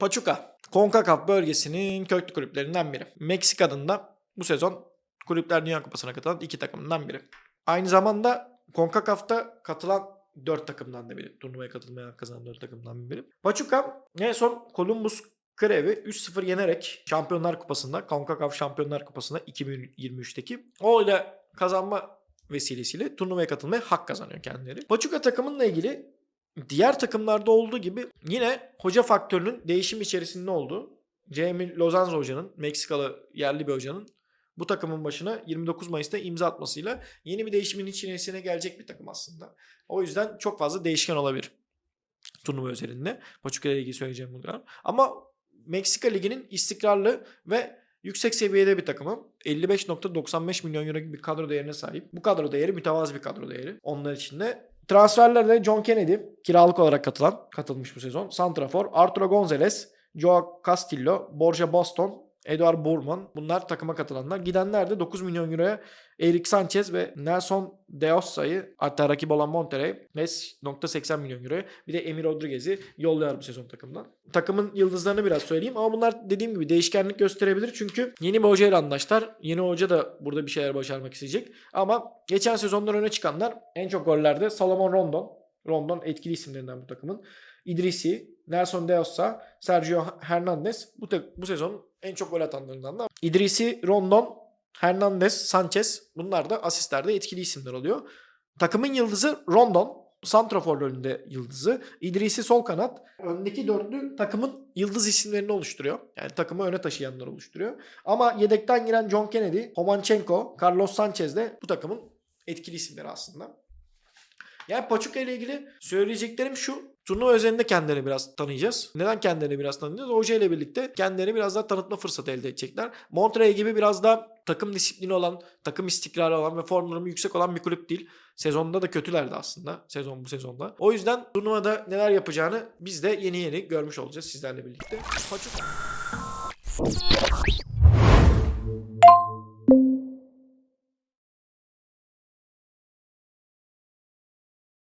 Pachuca. CONCACAF bölgesinin köklü kulüplerinden biri. Meksika'nın da bu sezon Kulüpler Dünya Kupası'na katılan iki takımından biri. Aynı zamanda CONCACAF'ta katılan 4 takımdan da biri. Turnuvaya katılmaya kazanan 4 takımdan biri. Pachuca en son Columbus Krev'i 3-0 yenerek Şampiyonlar Kupası'nda, CONCACAF Şampiyonlar Kupası'nda 2023'teki o ile kazanma vesilesiyle turnuvaya katılmaya hak kazanıyor kendileri. Pachuca takımınla ilgili diğer takımlarda olduğu gibi yine hoca faktörünün değişim içerisinde olduğu Jamie Lozanzo hocanın, Meksikalı yerli bir hocanın bu takımın başına 29 Mayıs'ta imza atmasıyla yeni bir değişimin içerisine gelecek bir takım aslında. O yüzden çok fazla değişken olabilir turnuva özelinde. Pachuca ile ilgili söyleyeceğim bunlar. Ama Meksika Ligi'nin istikrarlı ve yüksek seviyede bir takımı. 55.95 milyon euro gibi bir kadro değerine sahip. Bu kadro değeri mütevazı bir kadro değeri. Onlar için de transferlerde John Kennedy kiralık olarak katılan, katılmış bu sezon. Santrafor, Arturo Gonzalez, Joao Castillo, Borja Boston, Eduard Burman. Bunlar takıma katılanlar. Gidenler de 9 milyon euroya Eric Sanchez ve Nelson De Ossa'yı hatta rakip olan Monterrey 5.80 milyon euroya bir de Emir Rodriguez'i yolluyor bu sezon takımdan. Takımın yıldızlarını biraz söyleyeyim ama bunlar dediğim gibi değişkenlik gösterebilir çünkü yeni bir hocayla anlaştılar. Yeni hoca da burada bir şeyler başarmak isteyecek. Ama geçen sezondan öne çıkanlar en çok gollerde Salomon Rondon. Rondon etkili isimlerinden bu takımın. İdrisi, Nelson De Ossa, Sergio Hernandez bu, bu sezonun en çok gol atanlarından da. İdrisi, Rondon, Hernandez, Sanchez bunlar da asistlerde etkili isimler oluyor. Takımın yıldızı Rondon. Santrafor rolünde yıldızı. İdrisi sol kanat. Öndeki dörtlü takımın yıldız isimlerini oluşturuyor. Yani takımı öne taşıyanlar oluşturuyor. Ama yedekten giren John Kennedy, Homanchenko, Carlos Sanchez de bu takımın etkili isimleri aslında. Yani Pachuca ile ilgili söyleyeceklerim şu. Turnuva özelinde kendilerini biraz tanıyacağız. Neden kendilerini biraz tanıyacağız? Hoca ile birlikte kendilerini biraz daha tanıtma fırsatı elde edecekler. Monterrey gibi biraz daha takım disiplini olan, takım istikrarı olan ve form durumu yüksek olan bir kulüp değil. Sezonda da kötülerdi aslında. Sezon bu sezonda. O yüzden turnuvada neler yapacağını biz de yeni yeni görmüş olacağız sizlerle birlikte. Pachuca